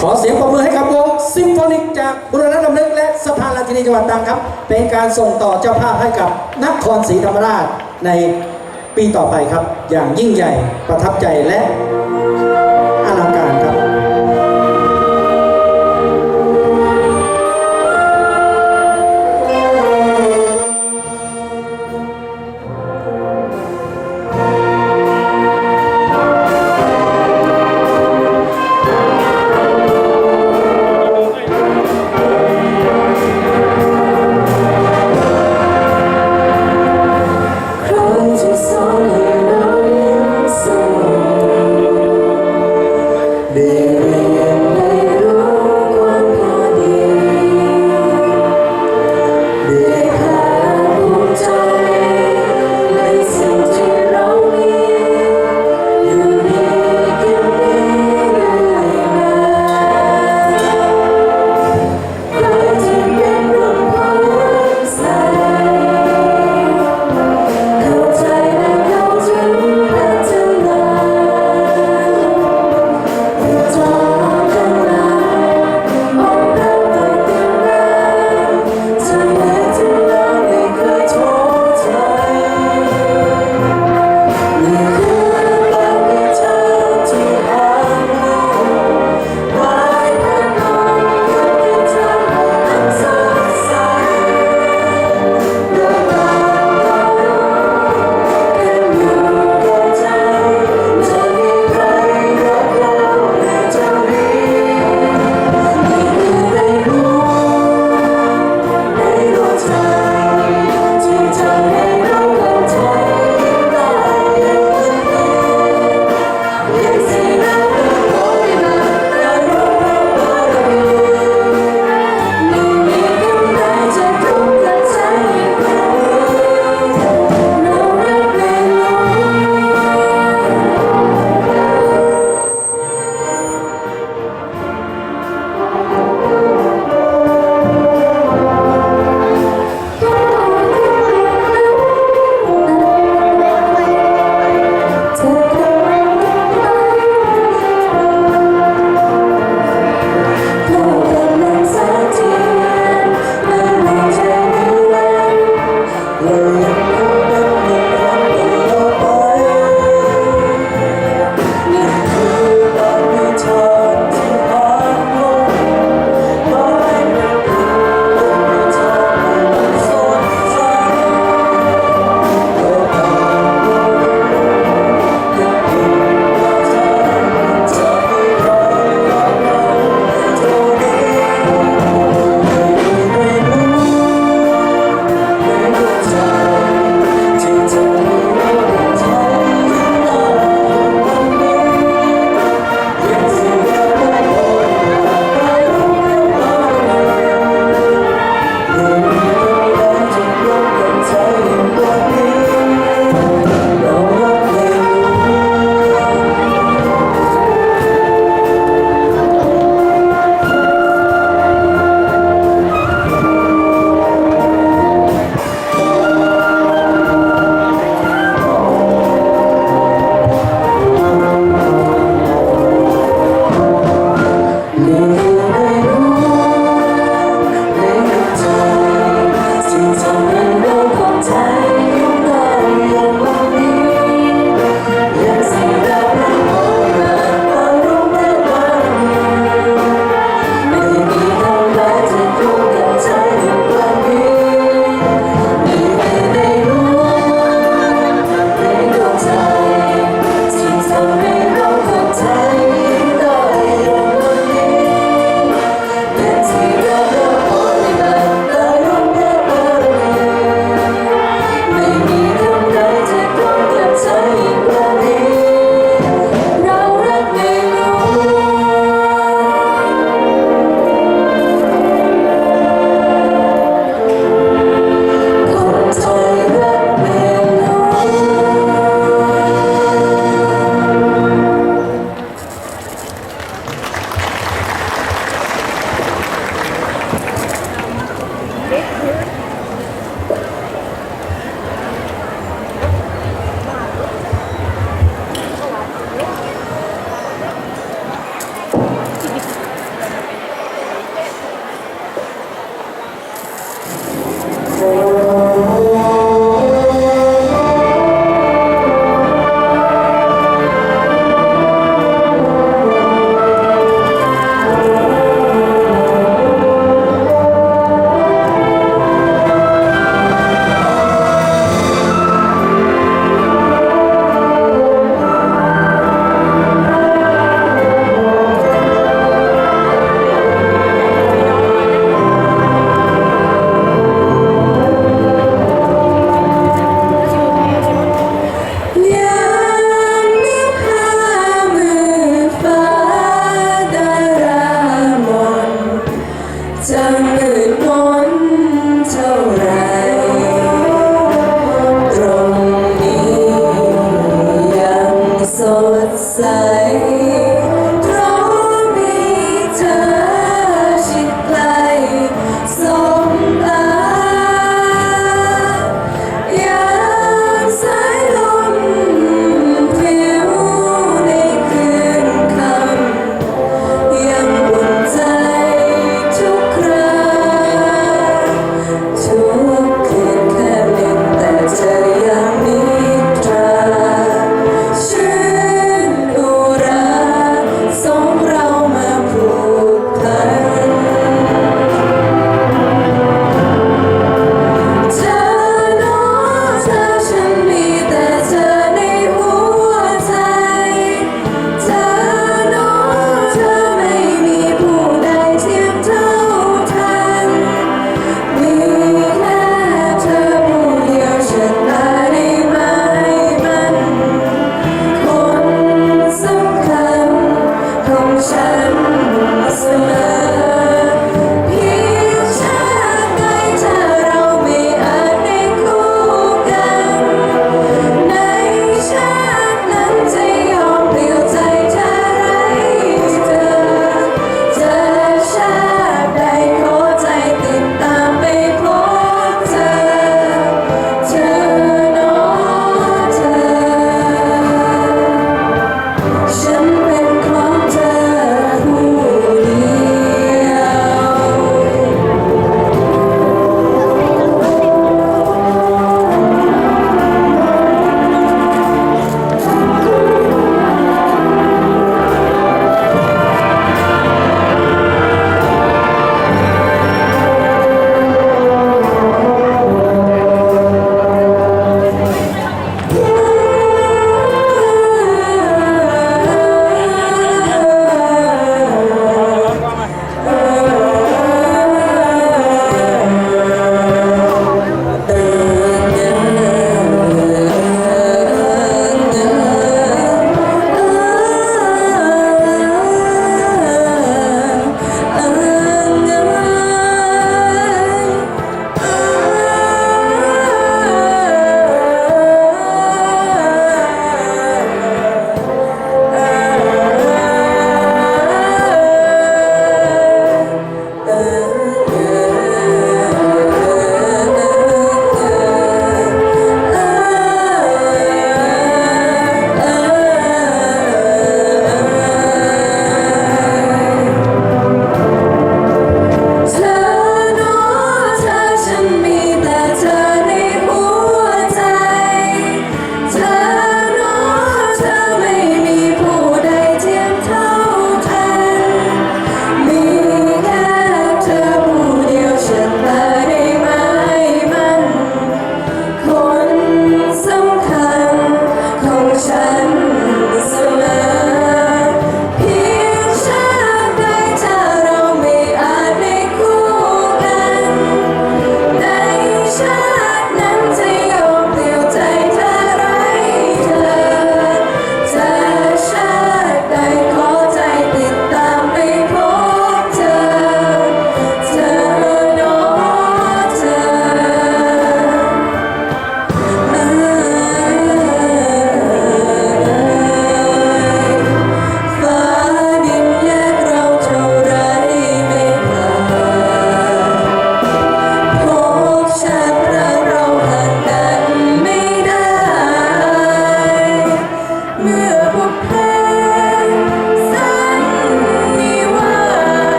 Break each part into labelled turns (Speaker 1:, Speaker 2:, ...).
Speaker 1: ขอเสียงปรบมือให้กับวงซิมโฟนิกจากบุรณะดำนึกและสภาราชินีจังหวัดตรังครับ เป็นการส่งต่อเจ้าภาพให้กับนครศรีธรรมราชในปีต่อไปครับ อย่างยิ่งใหญ่ประทับใจและ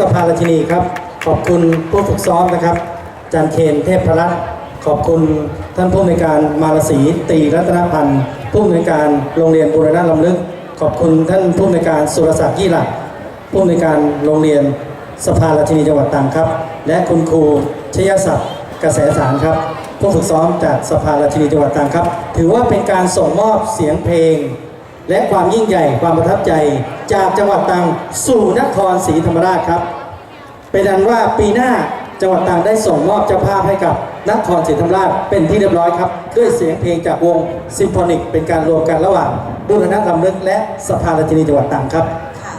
Speaker 2: ส
Speaker 1: ภาราชินีครับ ขอบคุณผู้ฝึกซ้อมนะครับจันเคนเทพพรัตขอบคุณท่านผู้อำนวยการมารสีตีรัตนพันธ์ผู้อำนวยการโรงเรียนบุรณะลำลึก ขอบคุณท่านผู้อำนวยการสุรศักดิ์ยี่หลักผู้อำนวยการโรงเรียนสภาราชินีจังหวัดตรังครับ และคุณครูชยศักดิ์กระแสสารครับ ผู้ฝึกซ้อมจากสภาราชินีจังหวัดตรังครับ ถือว่าเป็นการส่งมอบเสียงเพลง และความยิ่งใหญ่ความประทับใจจากจังหวัดตรังสู่นครศรีธรรมราชครับ เป็นอันว่าปีหน้าจังหวัดตรังได้ส่งมอบเจ้าภาพให้กับนครศรีธรรมราชเป็นที่เรียบร้อยครับ ด้วยเสียงเพลงจากวงซิมโฟนิก เป็นการรวมกันระหว่างบุรณะลำลึกและสภาราชินีจังหวัดตรังครับ
Speaker 3: ค่ะ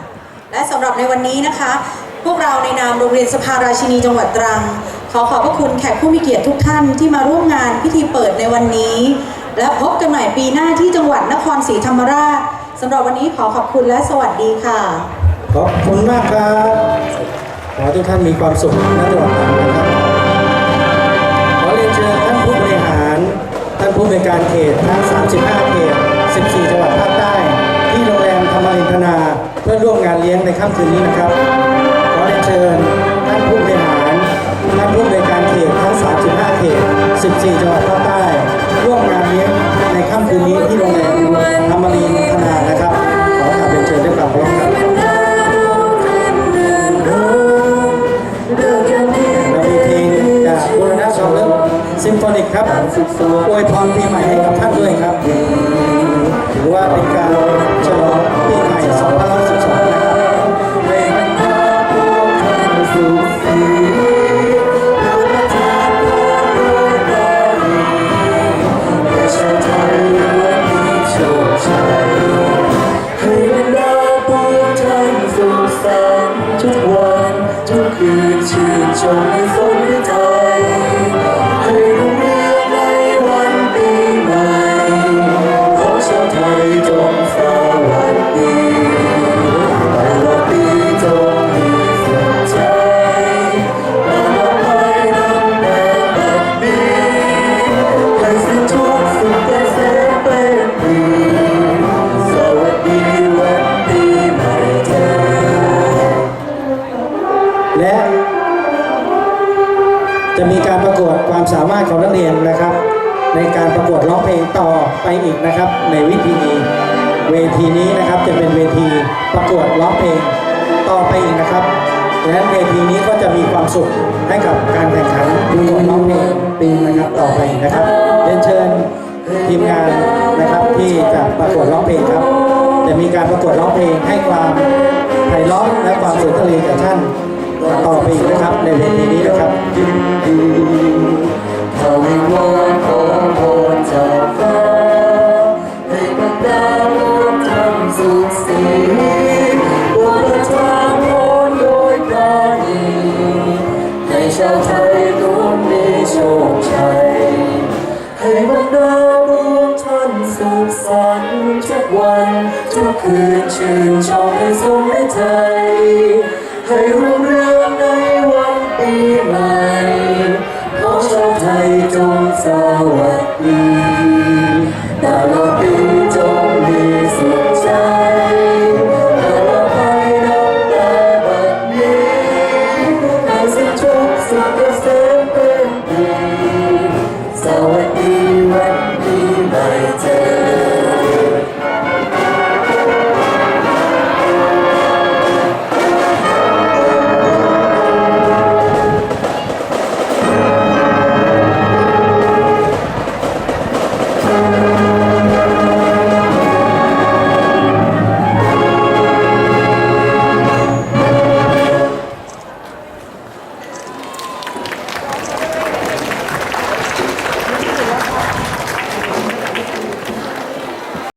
Speaker 3: และสำหรับในวันนี้นะคะ พวกเราในนามโรงเรียนสภาราชินีจังหวัดตรัง ขอขอบพระคุณแขกผู้มีเกียรติทุกท่านที่มาร่วมงานพิธีเปิดในวันนี้ และพบกันใหม่ปีหน้าที่จังหวัดนครศรีธรรมราชสำหรับวันนี้ขอขอบคุณและสวัสดีค่ะ
Speaker 1: ขอบคุณมากครับ ขอให้ทุกท่านมีความสุขณจังหวัดตรังนะครับ ขอเรียนเชิญท่านผู้บริหาร ท่านผู้ในวยการเขตทั้ง 35 เขต 14 จังหวัดภาคใต้ ที่โรงแรมธรรมรินทนา เพื่อร่วมงานเลี้ยงในค่ำคืนนี้นะครับ ขอเรียนเชิญท่านผู้บริหาร ท่านผู้ในวยการเขตทั้ง 35 เขต 14 จังหวัดภาคใต้ ค่ำคืนนี้ที่โรงแรมธรรมรีนทนานะครับ ขอกราบเรียนเชิญด้วยความเคารพครับเรามีเพลงจากบูรณะชาวเลิศซิมโฟนิกครับอวยพรปีใหม่ให้กับท่านด้วยครับ ถือว่าเป็นการฉลองปีใหม่2012นะครับ
Speaker 4: ชื่น จะ
Speaker 1: มีการประกวดความสามารถของนักเรียนนะครับ ในการประกวดร้องเพลงต่อไปอีกนะครับ ในวิธีนี้เวทีนี้นะครับจะเป็นเวทีประกวดร้องเพลงต่อไปอีกนะครับดังนั้นเวทีนี้ก็จะมีความสุขให้กับการแข่งขันประกวดร้องเพลงปีนะครับต่อไปนะครับเรียนเชิญทีมงานนะครับที่จะประกวดร้องเพลงครับ จะมีการประกวดร้องเพลงให้ความไพเราะและความสุนทรีแก่ท่าน ต่อไปอีกนะครับในเวทีนี้นะครับ
Speaker 4: ถ้าวิงวอนขอพรจากฟ้าให้บรรดาลูกทำสุขสีบุญประทานโดยปราณีให้ชาวไทยล้วนมีโชคชัยให้บรรดารวมท่านสุขสันต์ทุกวันทุกคืนชื่น